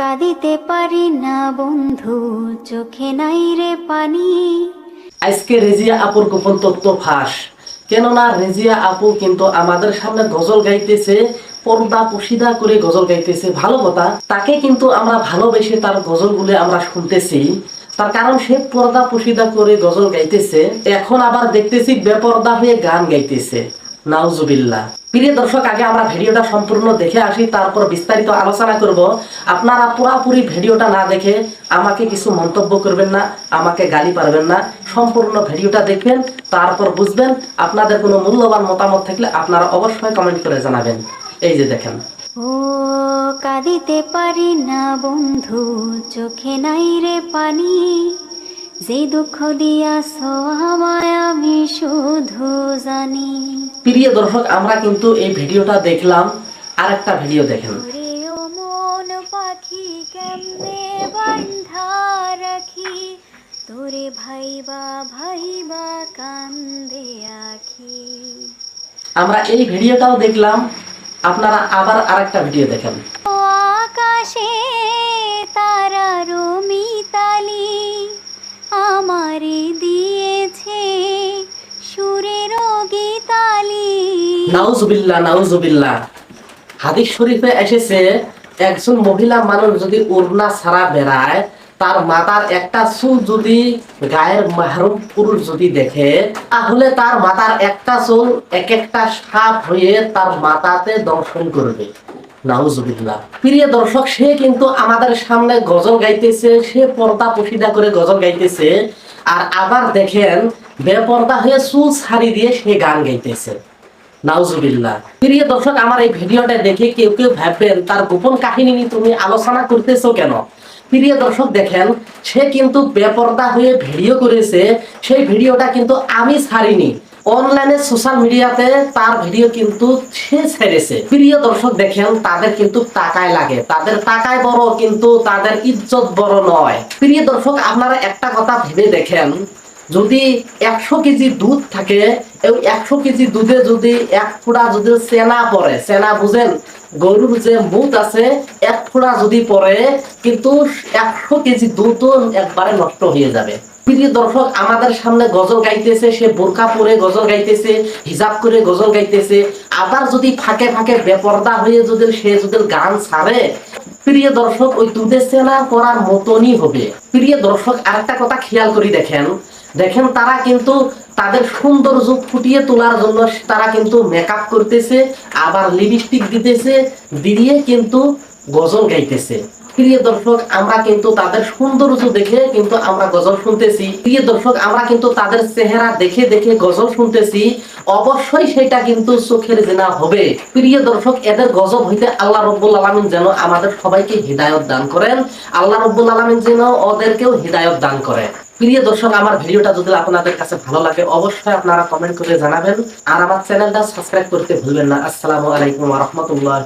কাঁদিতে পারি না, বন্ধু। চোখে নাই রে পানি। আজকে রেজিয়া আপুর গোপন তত্ত্ব ফাঁস। কেননা রেজিয়া আপু কিন্তু আমাদের সামনে গজল গাইতেছে, পর্দা পুশিদা করে গজল গাইতেছে, ভালো কথা। তাকে কিন্তু আমরা ভালোবেসে তার গজলগুলো আমরা শুনতেছি। তার কারণ সে পর্দা পুশিদা করে গজল গাইতেছে। এখন আবার দেখতেছি বেপর্দা হয়ে গান গাইতেছে। নাউজুবিল্লাহ। প্রিয় দর্শক, আগে আমরা ভিডিওটা সম্পূর্ণ দেখে আসি, তারপর বিস্তারিত আলোচনা করব। আপনারা পুরাপুরি ভিডিওটা না দেখে আমাকে কিছু মন্তব্য করবেন না, আমাকে গালি পারবেন না। সম্পূর্ণ ভিডিওটা দেখবেন, তারপর বুঝবেন আপনাদের কোনো মূল্যবান মতামত থাকলে আপনারা অবশ্যই কমেন্ট করে জানাবেন। এই যে দেখেন। ও, কাঁদিতে পারি না বন্ধু, চোখে নাই রে পানি। যে দুঃখ দিয়াছ আমায় আমি শুধু জানি। প্রিয় দর্শক আমরা কিন্তু এই ভিডিওটা দেখলাম আর একটা ভিডিও দেখেন। পাখি কেমনে বান্ধা রাখি? তোরে ভাইবা ভাইবা কান্দে আখি। আমরা এই ভিডিওটাও দেখলাম আপনারা আবার আরেকটা ভিডিও দেখেন। আকাশে তারার মিতালি আমারে দিয়েছে নাউজুবিল্লাহ নাউজুবিল্লাহ। হাদিস শরীফে এসেছে, একজন মহিলা মানুষ যদি উড়না ছাড়া বেড়ায়, তার মাথার একটা যদি গায়ের মাহরুম পুরুষ যদি দেখে, তাহলে তার মাথার একটা চুল এক একটা সাপ হয়ে তার মাথাতে দর্শন করবে। নাউজুবিল্লাহ। প্রিয় দর্শক, সে কিন্তু আমাদের সামনে গজল গাইতেছে, সে পর্দা পুশিদা করে গজল গাইতেছে। আর আবার দেখেন, বেপর্দা হয়ে চুল ছাড়ি দিয়ে সে গান গাইতেছে। নাউজুবিল্লাহ। প্রিয় দর্শক, আমার এই ভিডিওটা দেখে কেউ কেউ ভাববেন, তার গোপন কাহিনী নিয়ে তুমি আলোচনা করতেছো কেন? প্রিয় দর্শক, দেখেন, সে কিন্তু বেপর্দা হয়ে ভিডিও করেছে। সেই ভিডিওটা কিন্তু আমি ছাড়িনি। অনলাইনে সোশ্যাল মিডিয়াতে তার ভিডিও কিন্তু সে ছেড়েছে। প্রিয় দর্শক, দেখেন, তাদের কিন্তু টাকায় লাগে। তাদের টাকায় বড়, কিন্তু তাদের ইজ্জত বড় নয়। প্রিয় দর্শক, আপনারা একটা কথা ভেবে দেখেন যদি একশো কেজি দুধ থাকে, এই একশো কেজি দুধে যদি এক ফোঁড়া যদি সেনা পড়ে সেনা বুঝেন, গরুর যে মুখ আছে, এক ফোঁড়া যদি পড়ে, কিন্তু একশো কেজি দুধও একবারে নষ্ট হয়ে যাবে। প্রিয় দর্শক, আমাদের সামনে গজল গাইতেছে, সে বোরকা পরে গজল গাইতেছে, হিজাব করে গজল গাইতেছে। আবার যদি ফাঁকে ফাঁকে বেপর্দা হয়ে যদি সে যদি গান ছাড়ে প্রিয় দর্শক, ওই দুধে সেনা করার মতনই হবে। প্রিয় দর্শক, আরেকটা কথা খেয়াল করি দেখেন। দেখেন, তারা কিন্তু তাদের সৌন্দর্য ফুটিয়ে তোলার জন্য তারা কিন্তু মেকআপ করতেছে, আবার লিপস্টিক দিতেছে, দিয়ে কিন্তু গজল গাইতেছে। প্রিয় দর্শক, আমরা কিন্তু তাদের সৌন্দর্য দেখে কিন্তু আমরা গজল শুনতেছি। প্রিয় দর্শক, আমরা কিন্তু তাদের চেহারা দেখে দেখে গজল শুনতেছি। অবশ্যই সেটা কিন্তু চোখের জেনা হবে। প্রিয় দর্শক, এদের গজব হইতে আল্লাহ রব্বুল আলমিন যেন আমাদের সবাইকে হৃদায়ত দান করেন। আল্লাহ রব্বুল আলমিন যেন ওদেরকেও হৃদায়ত দান করে প্রিয় দর্শক, আমার ভিডিওটা যদি আপনাদের কাছে ভালো লাগে, অবশ্যই আপনারা কমেন্ট করে জানাবেন। আর আমার চ্যানেলটা সাবস্ক্রাইব করতে ভুলবেন না। আসসালামু আলাইকুম রহমতুল্লাহ